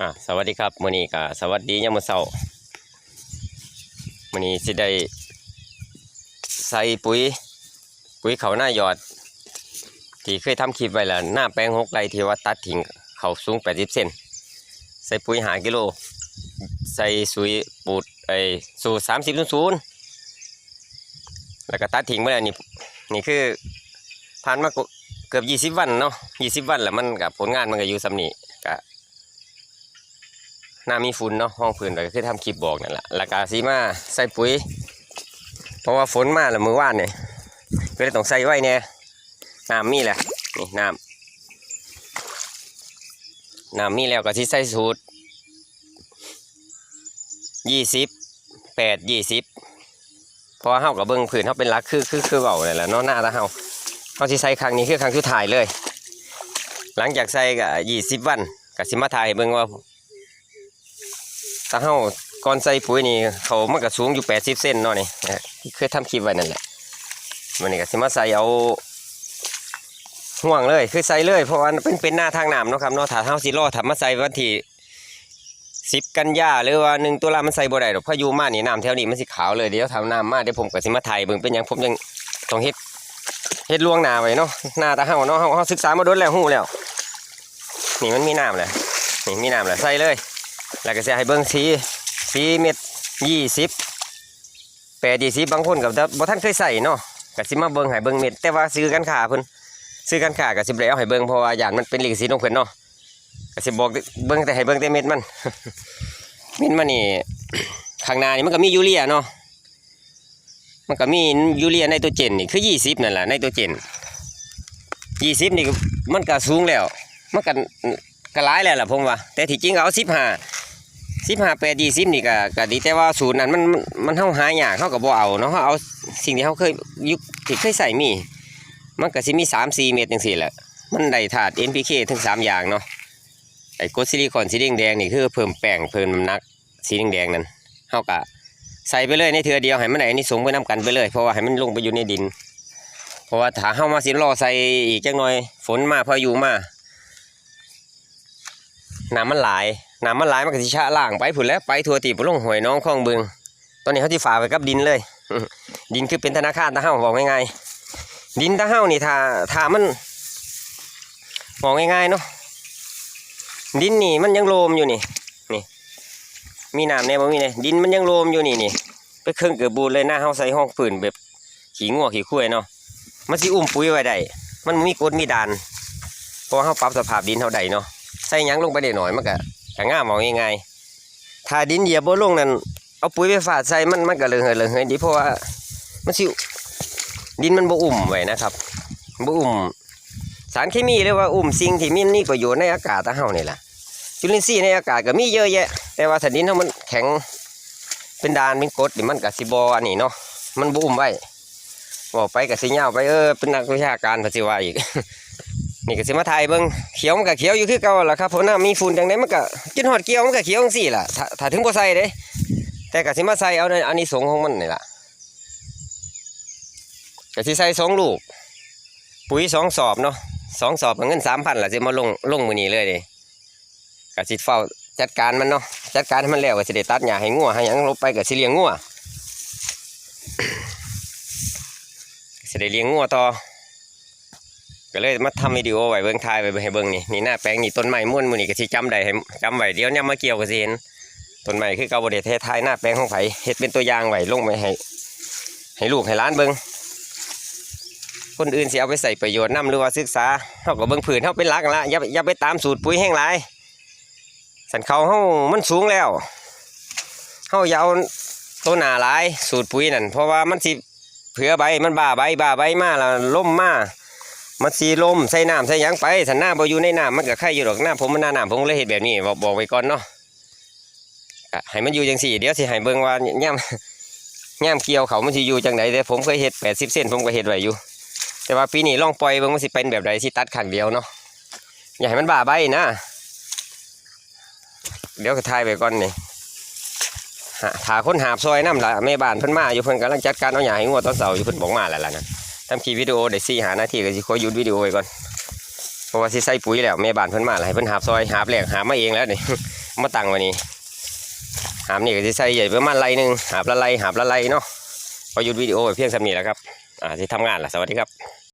อ่าสวัสดีครับมื้อนี้ก็สวัสดียามมื้อเช้ามื้อนี้สิได้ใส่ปุ๋ย ปุ๋ยเขาหน้าหยอด ที่เคยทำคลิปไว้แล้วหน้าแปลงหกไร่ที่ว่าตัดทิ้งเขาสูง 80เซนใส่ปุ๋ยหากิโล ใส่สุยปูดไอ้สูตร30 00แล้วก็ตัดทิ้งไปแล้วนี่นี่คือผ่านมาเกือบ 20 วันเนาะ20 วันแล้วมันกับผลงานมันก็อยู่สำนี้ก็ น้ามีฝุ่นเนาะห้องพื้นก็คือทำคลิปบอกนั่นแหละแล้วก็สีมาใส่ปุ๋ย เพราะว่าฝนมาแล้วมือว่านเนี่ยก็เลยต้องใส่ไว้เนี่ยน้ำมีแหละนี่น้ำน้ำมีแล้วก็ที่ใส่สูตรยี่สิบแปดยี่สิบเพราะว่าเฮากับเบิ้งผืนเขาเป็นหลักคือคือคือเบาเนี่ยแหละเนาะหน้าตาเฮาเขาที่ใส่ครั้งนี้คือครั้งสุดท้ายเลย หลังจากใส่ก็ยี่สิบวันก็สิมาถ่ายเบิ้งว่า ถ้าเฮาก่อนใส่ปุ๋ยนี่เขามันก็สูงอยู่80เซนเนาะนี่เอ่อที่เคยทำคลิปไว้นั่นแหละวันนี้ก็สิมาใส่เอาห่วงเลยคือใส่เลย เพราะว่าเป็นเป็นหน้าทางน้ำเนาะครับเนาะถ้าเฮาสิรอถ้ามาใส่วันที่10กันยาหรือว่า1ตุลามันใส่บ่ได้ดอกพายุมานี่น้ำแถวนี้มันสิขาวเลยเดี๋ยวทำน้ำมาเดี๋ยวผมก็สิมาถ่ายเบิ่งเป็นยังผมยังต้องเฮ็ดเฮ็ดล่วงหน้าไว้เนาะหน้าตาเฮาเนาะเฮาศึกษามาโดนแล้วฮู้แล้ว นี่มันมีน้ำแหละนี่มีน้ำแหละใส่เลย แล้วก็จะให้เบิ้งสีสีเม็ดยี่สิบแปดยี่สิบบางคนกับบ่ท่านเคยใส่เนาะก็สิมาเบิ้งให้เบิ้งเม็ดแต่ว่าซื้อกันขาเพิ่นซื้อกันขาก็สิบ่ได้เอาให้เบิ้งเพราะว่าอย่างมันเป็นหลิขสิทธิ์ของเพิ่นเนาะก็สิบอกเบิ้งแต่ให้เบิ้งแต่เม็ดมันเม็ดมันนี่ข้างหน้านี่มันก็มียูเรียเนาะมันก็มียูเรียไนโตรเจนนี่คือยี่สิบนั่นแหละไนโตรเจนยี่สิบนี่มันก็สูงแล้ว มันก็ก็หลายแล้วล่ะผมว่าแต่ที่จริงเอาสิบห้า สิบห้าแปดยี่สิบนี่ก็ก็ดีแต่ว่าสูตรนั้นมันมันมันเฮาหายากเขาก็บ่เอาเนาะเขาเอาสิ่งที่เขาเคยยุคที่เคยใส่มี มันก็สิมีสามสี่เม็ดจังซี่แหละมันได้ธาตุ NPK ถึงสามอย่างเนาะไอ้กดซิลิคอนสีแดงนี่คือเพิ่มแป้งเพิ่มน้ำหนักสีแดงนั่นเฮาก็ใส่ไปเลยในเทือเดียวให้มันได้อันนี้สงไปนํกันไปเลย เพราะว่าให้มันลงไปอยู่ในดิน เพราะว่าถ้าเฮามาสิรอใส่อีกจักหน่อย ฝนมาพายุมาน้ำมันหลาย น้ำมันหลมันก็สิชะล่างไปผุนแล้วไปทัวตีบลงหวยน้องคลองบึง ตอนนี้เขาที่ฝ่าไว้กับดินเลย ดินคือเป็นธนาคารตาเฮาบอกง่ายๆดินตาเฮานี่ถ้าถ้ามันบอกง่ายๆเนาะดินนี่มันยังโลมอยู่นี่นี่ มีน้ำเนี่ยบ่มีเนี่ยดินมันยังโลมอยู่นี่นี่ไปเครื่องเกือบบูดเลยหน้าเฮาใส่ห้องฝืนแบบขี้งัวขี้คุ้ยเนาะมันสิอุ้มปุ๋ยไว้ได้มันมีกดมีดานเพราะเฮาปรับสภาพดินเฮาได้เนาะใส่ยังลงไปได้หน่อยมันก็ ก็ง่ามอาง่ายๆถ้าดินเหยียบบ่ลงนั่นเอาปุ๋ยไปฝาดใส่มันมันก็เลยเหือเลยเหือดีเพราะว่ามันสิดินมันบ่อุ่มไว้นะครับบ่อุ่มสารเคมีหรือว่าอุ่มสิ่งที่มีนี่ประโยชน์ในอากาศตะเฮานี่แหละจุลินทรีย์ในอากาศก็มีเยอะแยะ แต่ว่าถ้าดินเฮามันแข็งเป็นดานเป็นกรดนี่มันก็สิบ่อันนี้เนาะมันบ่อุ่มไว้บอกไปก็สิยาวไปเออเป็นนักวิชาการภาษีว่าอีก นี่ก็สิมาถ่ายเบิ่งเขียวมันก็เขียวอยู่คือเก่าล่ะครับเพราะน้ามีฝุ่นจังไดมันก็กินฮอดเกี่ยวมันก็เขียวจังซี่ล่ะถ้าถ้าถึงบ่ใส่เด้แต่ก็สิมาใส่เอาในอันนี้สงของมันนี่ล่ะก็สิใส่สองลูก ปุ๋ยสองสอบเนาะสองสอบเงิน3,000ล่ะสิมาลงลงมือนี้เลยเด้ก็สิเฝ้าจัดการมันเนาะจัดการให้มันแล้วก็สิได้ตัดหญ้าให้งัวให้หยังลงไปก็สิเลี้ยงงัวสิได้เลี้ยงงัวต่อ ก็เลยมาทำวิดีโอไว้เบิ่งถ่ายไว้ให้เบิ่งนี่นี่หน้าแปลงนี่ต้นไม้ม่วนมือนี่ก็สิจำได้ให้จำไว้เดี๋ยวเนี่ยมาเกี่ยวก็สิเห็นต้นไม้คือเกาบ่ได้เททยหน้าแปลงของไผเฮ็ดเป็นตัวอย่างไว้ลงไปให้ ให้ลูกให้ล้านเบิ่งคนอื่นสิเอาไปใส่ประโยชน์นํหรือว่าศึกษาเฮาก็เบิ่งผืนเฮาเป็นหลักละอย่าอย่าไปตามสูตรปุ๋ยแห้งหลายสันเขาเฮามันสูงแล้วเฮาอย่าเอาตัวหนาหลายสูตรปุ๋ยนั่นเพราะว่ามันสิเผื่อใบมันบ้าใบบ้าใบมาแล้วล่มมา มันสีลมใส่น้ำใส่ยังไปสันหน้าบ่อยู่ในน้ำมันก็ไข่อยู่ดอกหน้าผมมันหน้าน้ำผมเลยเห็ดแบบนี้บอกบอกไว้ก่อนเนาะให้มันอยู่จังสี่เดี๋ยวสิให้เบิ่งว่าย่ำย่ำเกี่ยวเขามันสิอยู่จังไดแต่ผมเคยเห็ดแปดสิบเส้นผมก็เห็ดไว้อยู่ แต่ว่าปีนี้ล่องปล่อยเบิ่งมันสิเป็นแบบใดสิตัดขังเดียวเนาะอย่าให้มันบ้าใบนะ เดี๋ยวก็ทายไปก่อนนี่หาคนหาบซอยน้ำละแม่บ้านเพิ่นมาอยู่เพิ่นกำลังจัดการเอาหญ้าให้งัวตอนเสาร์อยู่เพิ่นบอกมาแล้วล่ะนะ ทำคลิปวิดีโอได้สี่หานาทีก็สิขอหยุดวิดีโอไว้ก่อนเพราะว่าสิใส่ปุ๋ยแล้วแม่บ้านเพิ่นมาแล้วให้เพิ่นหาบซอยหาบแหลกหามาเองแล้วนี่ มาตั้งไว้นี่หามนี่ก็สิใส่ใหญ่ประมาณไรหนึ่งหาบละไรหาบละไรเนาะพอหยุดวิดีโอไว้เพียงสำนี้แล้วครับอ่าสิทำงานล่ะสวัสดีครับ